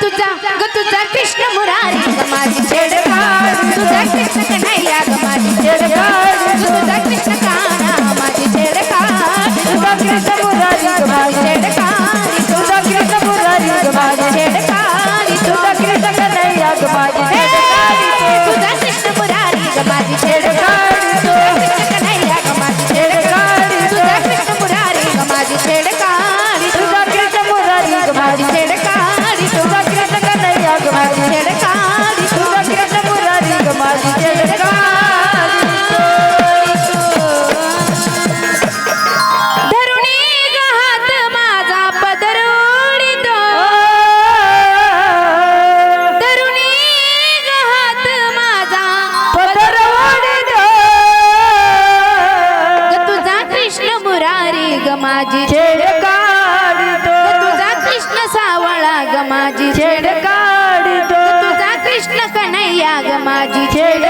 তো যা मुरारी ग माझी छेड काढतो. तुझा कृष्ण सावळा ग माझी छेड काढतो. तुझा कृष्ण कनैया ग माझी छेड